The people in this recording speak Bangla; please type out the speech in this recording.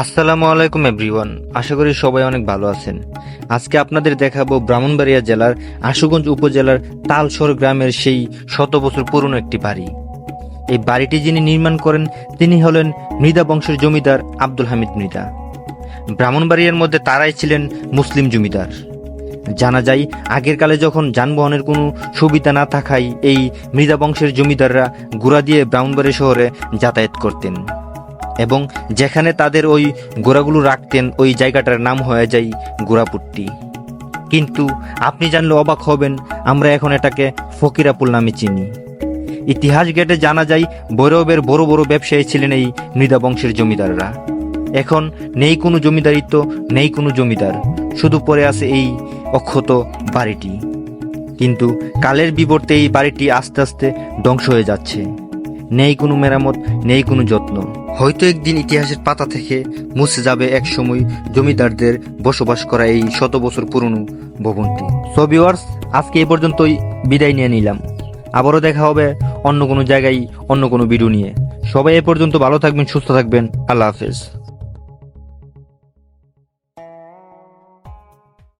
আসসালামু আলাইকুম, এভরিওয়ান। আশা করি সবাই অনেক ভালো আছেন। আজকে আপনাদের দেখাবো ব্রাহ্মণবাড়িয়া জেলার আশুগঞ্জ উপজেলার তালসর গ্রামের সেই শত বছর পুরনো একটি বাড়ি। এই বাড়িটি যিনি নির্মাণ করেন, তিনি হলেন মৃদা বংশের জমিদার আব্দুল হামিদ মৃদা ব্রাহ্মণবাড়িয়ার মধ্যে তারাই ছিলেন মুসলিম জমিদার। জানা যায়, আগের কালে যখন যানবাহনের কোনো সুবিধা না থাকায় এই মৃদা বংশের জমিদাররা গুড়া দিয়ে ব্রাহ্মণবাড়ি শহরে যাতায়াত করতেন। এবং যেখানে তাদের ওই গোড়াগুলো রাখতেন, ওই জায়গাটার নাম হয়ে যায় গোড়াপুট্টি। কিন্তু আপনি জানলে অবাক হবেন, আমরা এখন এটাকে ফকিরাপুল নামে চিনি। ইতিহাস গেটে জানা যায়, ভৈরবের বড় বড় ব্যবসায়ী ছিলেন এই মৃদা বংশের জমিদাররা। এখন নেই কোনো জমিদারিত্ব, নেই কোনো জমিদার, শুধু পড়ে আছে এই অক্ষত বাড়িটি। কিন্তু কালের বিবর্তে এই বাড়িটি আস্তে আস্তে ধ্বংস হয়ে যাচ্ছে। নেই কোনো মেরামত নেই কোনো যত্ন। হয়তো একদিন ইতিহাসের পাতা থেকে মুছে যাবে এক সময় জমিদারদের বসবাস করা এই শত বছর পুরনো ভবনটি। সো ভিউয়ার্স আজকে এই পর্যন্তই বিদায় নিয়ে নিলাম। আবারও দেখা হবে অন্য কোনো জায়গায় অন্য কোনো ভিডিও নিয়ে। সবাই এ পর্যন্ত ভালো থাকবেন সুস্থ থাকবেন। আল্লাহ হাফেজ।